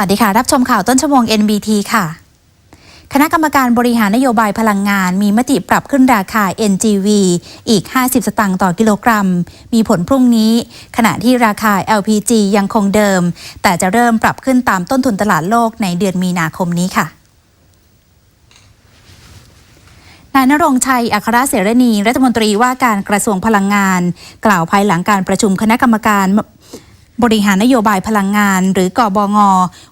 วัสดีค่ะ รับชมข่าวต้นชั่วโมง NBT ค่ะ คณะกรรมการบริหารนโยบายพลังงาน มีมติปรับขึ้นราคา NGV อีก 50 สตางค์ต่อกิโลกรัม มีผลพรุ่งนี้ ขณะที่ราคา LPG ยังคงเดิม แต่จะเริ่มปรับขึ้นตามต้นทุนตลาดโลกในเดือนมีนาคมนี้ค่ะนายนรงชัย อัครเสรณี รัฐมนตรีว่าการกระทรวงพลังงาน กล่าวภายหลังการประชุมคณะกรรมการ บริหารนโยบายพลังงาน หรือกอบง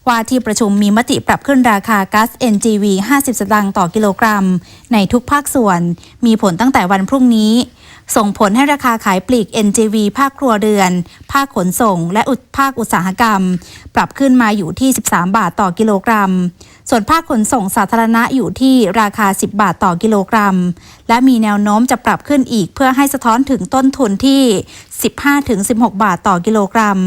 ว่าที่ประชุมมีมติปรับขึ้นราคาก๊าซ NGV 50 สตางค์ต่อกิโลกรัม ในทุกภาคส่วน มีผลตั้งแต่วันพรุ่งนี้ ส่งผลให้ราคาขายปลีก NGV ภาคครัวเรือน ภาคขนส่ง และอุตภาคอุตสาหกรรม ปรับขึ้นมาอยู่ที่ 13 บาทต่อกิโลกรัม ส่วนภาคขนส่งสาธารณะอยู่ที่ราคา 10 บาทต่อกิโลกรัม และมีแนวโน้มจะปรับขึ้นอีกเพื่อให้สะท้อนถึงต้นทุนที่ 15-16 บาทต่อกิโลกรัม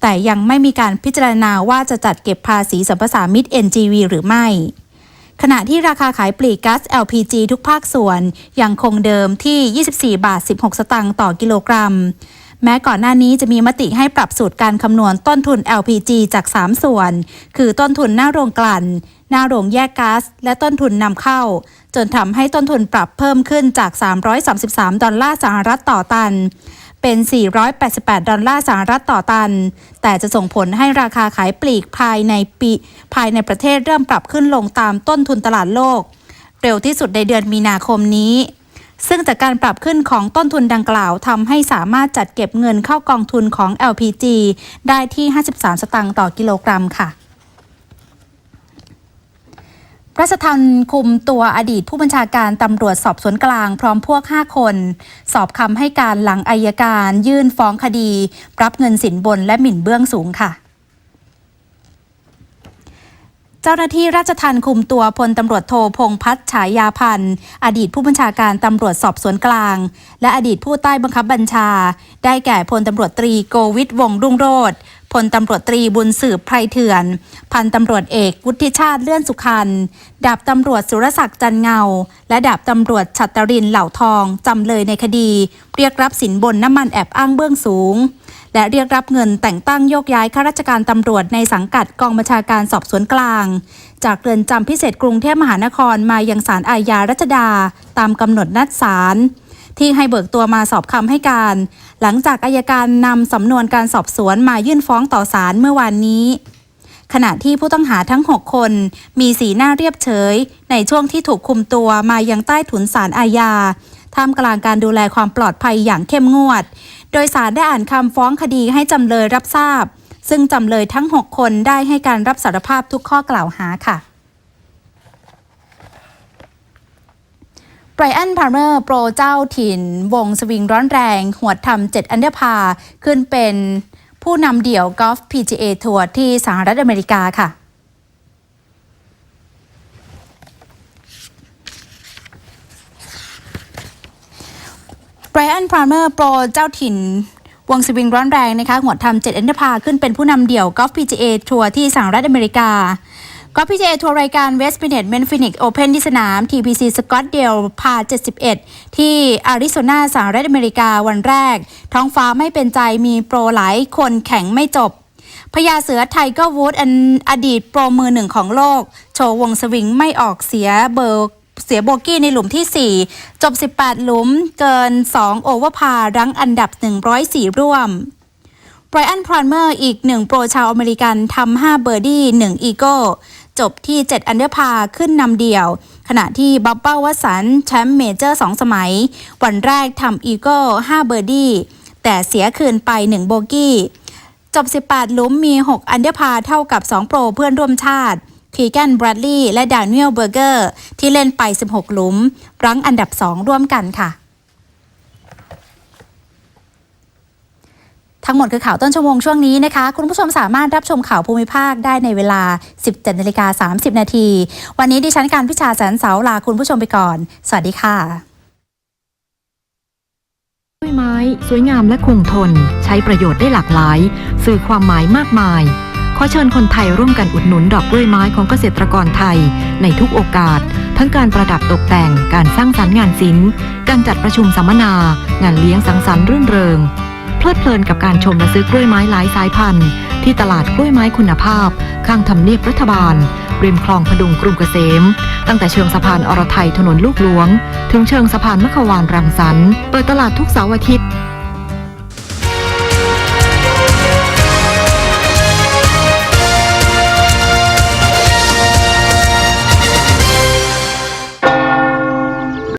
แต่ยังไม่มีการพิจารณาว่าจะจัดเก็บภาษีสัมปทามิต NGV หรือไม่ ขณะที่ราคาขายปลีกก๊าซ LPG ทุกภาคส่วนยังคงเดิมที่ 24 บาท 16 สตางค์ต่อกิโลกรัม แม้ก่อนหน้านี้จะมีมติให้ปรับสูตรการคำนวณต้นทุน LPG จาก 3 ส่วน คือต้นทุนหน้าโรงกลั่น หน้าโรงแยกก๊าซ และต้นทุนนำเข้า จนทำให้ต้นทุนปรับเพิ่มขึ้นจาก 333 ดอลลาร์สหรัฐต่อตัน เป็น 488 ดอลลาร์สหรัฐต่อตัน แต่จะส่งผลให้ราคาขายปลีกภายในปีภายในประเทศเริ่มปรับขึ้นลงตามต้นทุนตลาดโลก เร็วที่สุดในเดือนมีนาคมนี้ ซึ่งจากการปรับขึ้นของต้นทุนดังกล่าวทำให้สามารถจัดเก็บเงินเข้ากองทุนของ LPG ได้ที่ 53 สตางค์ต่อกิโลกรัมค่ะ รัชทันคุมตัวอดีตผู้บัญชาการตำรวจสอบสวนกลางพร้อมพวก 5 คน สอบคำให้การหลังอายการยื่นฟ้องคดี รับเงินสินบนและหมิ่นเบื้องสูงค่ะเจ้าหน้าที่ราชทันคุมตัวพลตำรวจโทพงษ์พัฒฉายาพันธ์ อดีตผู้บัญชาการตำรวจสอบสวนกลาง และอดีตผู้ใต้บังคับบัญชา ได้แก่พลตำรวจตรีโกวิทวงศ์รุ่งโรธ พลตำรวจตรีบุญสืบไพรเถื่อน พันตำรวจเอกวุฒิชาติเลื่อนสุขันดาบตำรวจสุรศักดิ์จันเงา และดาบตำรวจชัตรินเหล่าทองจำเลยในคดี เรียกรับสินบนน้ำมันแอบอ้างเบื้องสูง และเรียกรับเงินแต่งตั้งโยกย้ายข้าราชการตำรวจในสังกัดกองบัญชาการสอบสวนกลาง จากเรือนจำพิเศษกรุงเทพมหานครมายังศาลอาญารัชดา ตามกำหนดนัดศาล ที่ให้เบิกตัวมาสอบคำให้การ หลังจากอายการนำสำนวนการสอบสวนมายื่นฟ้องต่อศาลเมื่อวานนี้ขณะที่ผู้ต้องหาทั้ง 6 คน มีสีหน้าเรียบเฉย ในช่วงที่ถูกคุมตัวมายังใต้ถุนศาลอาญาท่ามกลางการดูแลความปลอดภัยอย่างเข้มงวด โดยสารได้อ่านคำฟ้องคดีให้จำเลยรับทราบ ซึ่งจำเลยทั้ง 6 คนได้ให้การรับสารภาพทุกข้อกล่าวหาค่ะ ไบรอันพาร์เมอร์ โปรเจ้าถิ่น วงสวิงร้อนแรงหวดทำเจ็ดอันเดอร์พา ขึ้นเป็นผู้นำเดี่ยวกอล์ฟ PGA ทัวร์ที่สหรัฐอเมริกาค่ะไบรอันพาร์เมอร์ โปรเจ้าถิ่นวงสวิงร้อนแรงนะคะหัวทำเจ็ดอันเดอร์พาขึ้นเป็นผู้นำเดี่ยวกอล์ฟ PGA ทัวร์ที่สหรัฐอเมริกา กอล์ฟ PGA ทัวร์รายการ West p i n e t m e n Phoenix Open ที่สนาม TPC Scottsdale พา 71 ที่อาริโซนาสหรัฐอเมริกาวันแรก ท้องฟ้าไม่เป็นใจมีโปรหลายคนแข่งไม่จบพญาเสือไทเกอร์วูดอันอดีตโปรมือหนึ่งของโลก โชว์วงสวิงไม่ออกเสียเบอร์เสียโบกี้ในหลุมที่ 4 จบ 18 หลุมเกิน 2 โอเวอร์พารั้งอันดับ 104 ร่วมไบรอันพรานเมอร์อีกหนึ่งโปรชาวอเมริกันทำ5เบอร์ดี้1อีโก้ จบที่ 7 อันเดอร์พาขึ้นนำเดี่ยว ขณะที่บับเบิลวัสันแชมป์เมเจอร์ 2 สมัย วันแรกทำอีโก้5เบอร์ดี้แต่เสียคืนไป 1 โบกี้จบ 18 หลุมมี 6 อันเดอร์พาเท่ากับ 2 โปรเพื่อนร่วมชาติคีแกนบรัดลีย์และดานิเอลเบอร์เกอร์ ที่เล่นไป 16 หลุม รั้งอันดับ 2 ร่วมกันค่ะ ทั้งหมดคือข่าวต้นชั่วโมงช่วงนี้นะคะ คุณผู้ชมสามารถรับชมข่าวภูมิภาคได้ในเวลา 17นาฬิกา30 นาที วันนี้ดิฉันการพิชาแสนเสาลาคุณผู้ชมไปก่อน สวัสดีค่ะกล้วยไม้ สวยงามและคงทน ใช้ประโยชน์ได้หลากหลาย สื่อความหมายมากมาย ขอเชิญคนไทยร่วมกันอุดหนุนดอกกล้วยไม้ของเกษตรกรไทย ในทุกโอกาส ทั้งการประดับตกแต่ง การสร้างสรรค์งานศิลป์ การจัดประชุมสัมมนา งานเลี้ยงสังสรรค์รื่นเริง เพลิดเพลินกับการชมและซื้อกล้วยไม้หลายสายพันธุ์ ที่ตลาดกล้วยไม้คุณภาพ ข้างทำเนียบรัฐบาล ริมคลองพดุงกรุงเกษม ตั้งแต่เชิงสะพานอรไทยถนนลูกหลวง ถึงเชิงสะพานมะขวานรังสรรค์เปิดตลาดทุกเสาร์อาทิตย์